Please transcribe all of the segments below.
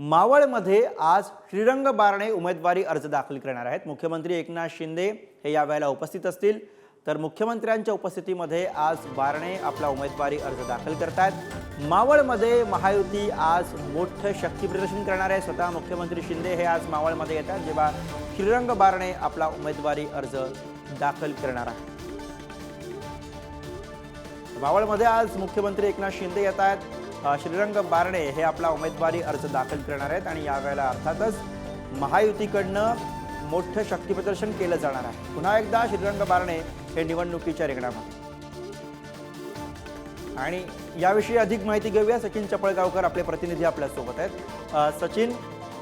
मावळमध्ये आज श्रीरंग बारणे उमेदवारी अर्ज दाखल करणार आहेत. मुख्यमंत्री एकनाथ शिंदे हे यावेळेला उपस्थित असतील. तर मुख्यमंत्र्यांच्या उपस्थितीमध्ये आज बारणे आपला उमेदवारी अर्ज दाखल करतायत. मावळमध्ये महायुती आज मोठं शक्तीप्रदर्शन करणार आहे. स्वतः मुख्यमंत्री शिंदे हे आज मावळमध्ये येतात जेव्हा श्रीरंग बारणे आपला उमेदवारी अर्ज दाखल करणार आहे मावळमध्ये आज मुख्यमंत्री एकनाथ शिंदे येत आहेत. श्रीरंग बारणे हे आपला उमेदवारी अर्ज दाखल करणार आहेत आणि यावेळेला अर्थातच महायुतीकडनं मोठं शक्तीप्रदर्शन केलं जाणार आहे. पुन्हा एकदा श्रीरंग बारणे हे निवडणुकीच्या रिंगणामध्ये. आणि याविषयी अधिक माहिती घेऊया. सचिन चपळगावकर आपले प्रतिनिधी आपल्यासोबत आहेत. सचिन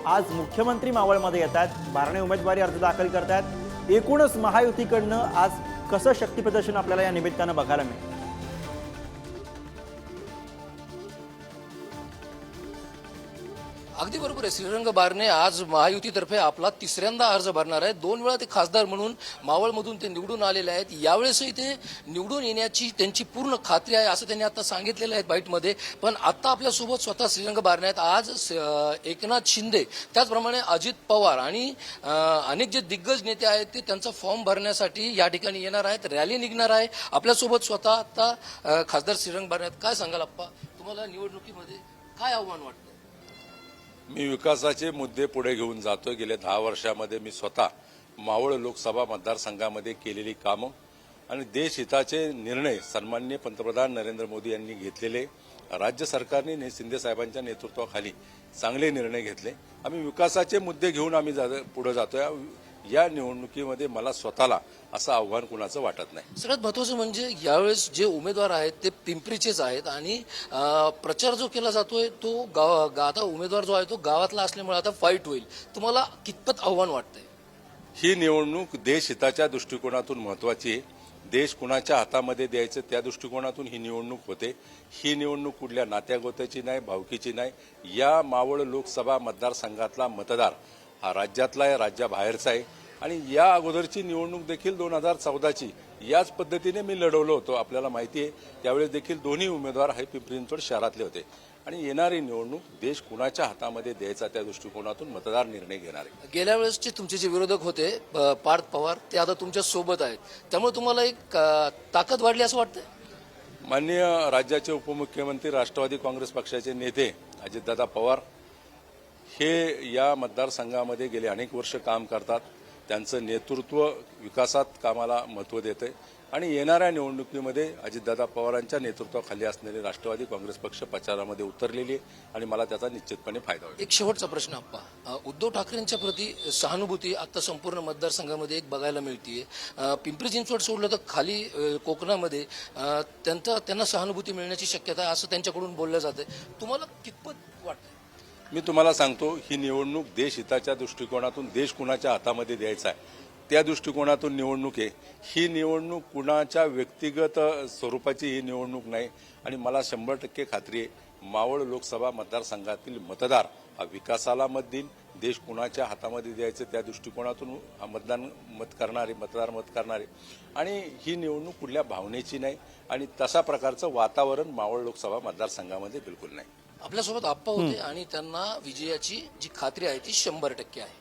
आज मुख्यमंत्री मावळमध्ये येत आहेत. बारणे उमेदवारी अर्ज दाखल करतायत. एकूणच महायुतीकडनं आज कसं शक्तीप्रदर्शन आपल्याला या निमित्तानं बघायला मिळेल? अगदी बरोबर आहे. श्रीरंग बारणे आज महायुतीतर्फे आपला तिसऱ्यांदा अर्ज भरणार आहे. दोन वेळा ते खासदार म्हणून मावळमधून ते निवडून आलेले आहेत. यावेळेसही ते निवडून येण्याची त्यांची पूर्ण खात्री आहे असं त्यांनी आता सांगितलेलं आहे बाईटमध्ये. पण आता आपल्यासोबत स्वतः श्रीरंग बारणे आहेत. आज एकनाथ शिंदे त्याचप्रमाणे अजित पवार आणि अनेक जे दिग्गज नेते आहेत ते त्यांचा फॉर्म भरण्यासाठी या ठिकाणी येणार आहेत. रॅली निघणार आहे. आपल्यासोबत स्वतः आता खासदार श्रीरंग बारणे आहेत. काय सांगाल आप्पा तुम्हाला निवडणुकीमध्ये काय आव्हान वाटतं मी विकासाचे मुद्दे पुढे घेऊन जातोय. गेल्या दहा वर्षामध्ये मी स्वतः मावळ लोकसभा मतदारसंघामध्ये केलेली कामं आणि देशहिताचे निर्णय सन्मान्य पंतप्रधान नरेंद्र मोदी यांनी घेतलेले राज्य सरकारने ने- शिंदे साहेबांच्या नेतृत्वाखाली चांगले निर्णय घेतले. आम्ही विकासाचे मुद्दे घेऊन आम्ही जा- पुढे जातोय. या निवडणुकीमध्ये मला स्वतःला असं आव्हान कुणाचं वाटत नाही. सगळ्यात महत्वाचं म्हणजे यावेळेस जे उमेदवार आहेत ते पिंपरीचेच आहेत आणि प्रचार जो केला जातोय तो गाव आता उमेदवार जो आहे तो गावातला असल्यामुळे आता फाईट होईल. तुम्हाला कितपत आव्हान वाटतंय? ही निवडणूक देशहिताच्या दृष्टिकोनातून महत्वाची आहे. देश कुणाच्या हातामध्ये द्यायचं त्या दृष्टिकोनातून ही निवडणूक होते. ही निवडणूक कुठल्या नात्यागोत्याची नाही भावकीची नाही. या मावळ लोकसभा मतदारसंघातला मतदार हा राज्यातला आहे राज्याबाहेरचा आहे. आणि या अगोदरची निवडणूक देखील दोन हजार चौदाची याच पद्धतीने मी लढवलो होतो आपल्याला माहिती आहे. त्यावेळेस देखील दोन्ही उमेदवार हे पिंपरी शहरातले होते. आणि येणारी निवडणूक देश कुणाच्या हातामध्ये द्यायचा त्या दृष्टिकोनातून मतदार निर्णय घेणार आहे. गेल्या वेळेसचे तुमचे जे विरोधक होते पार्थ पवार ते आता तुमच्यासोबत आहेत. त्यामुळे तुम्हाला एक ताकद वाढली असं वाटतंय? माननीय राज्याचे उपमुख्यमंत्री राष्ट्रवादी काँग्रेस पक्षाचे नेते अजितदादा पवार हे या मतदारसंघामध्ये गेले अनेक वर्ष काम करतात. त्यांचं नेतृत्व विकासात कामाला महत्त्व आहे आणि येणाऱ्या निवडणुकीमध्ये अजितदादा पवारांच्या नेतृत्वाखाली असलेले राष्ट्रवादी काँग्रेस पक्ष प्रचारामध्ये उतरलेली आहे आणि मला त्याचा निश्चितपणे फायदा होईल. एक शेवटचा प्रश्न आप्पा उद्धव ठाकरेंच्या प्रती सहानुभूती आता संपूर्ण मतदारसंघामध्ये एक बघायला मिळतीये. पिंपरी चिंचवड सोडलं तर खाली कोकणामध्ये त्यांचा त्यांना सहानुभूती मिळण्याची शक्यता असं त्यांच्याकडून बोललं जाते तुम्हाला कितपत वाटतं मी तुम्हाला सांगतो ही निवडणूक देशहिताच्या दृष्टिकोनातून देश कुणाच्या हातामध्ये द्यायचा आहे त्या दृष्टिकोनातून निवडणूक आहे. ही निवडणूक कुणाच्या व्यक्तिगत स्वरूपाची ही निवडणूक नाही. आणि मला शंभर टक्के खात्री आहे मावळ लोकसभा मतदारसंघातील मतदार हा विकासाला मत देईल देश कुणाच्या हातामध्ये द्यायचं त्या दृष्टिकोनातून हा मतदान मत करणारे मतदार मत करणारे. आणि ही निवडणूक कुठल्या भावनेची नाही आणि तशा प्रकारचं वातावरण मावळ लोकसभा मतदारसंघामध्ये बिलकुल नाही. आपल्यासोबत आप्पा होते आणि त्यांना विजयाची जी खात्री आहे ती शंभर टक्के आहे.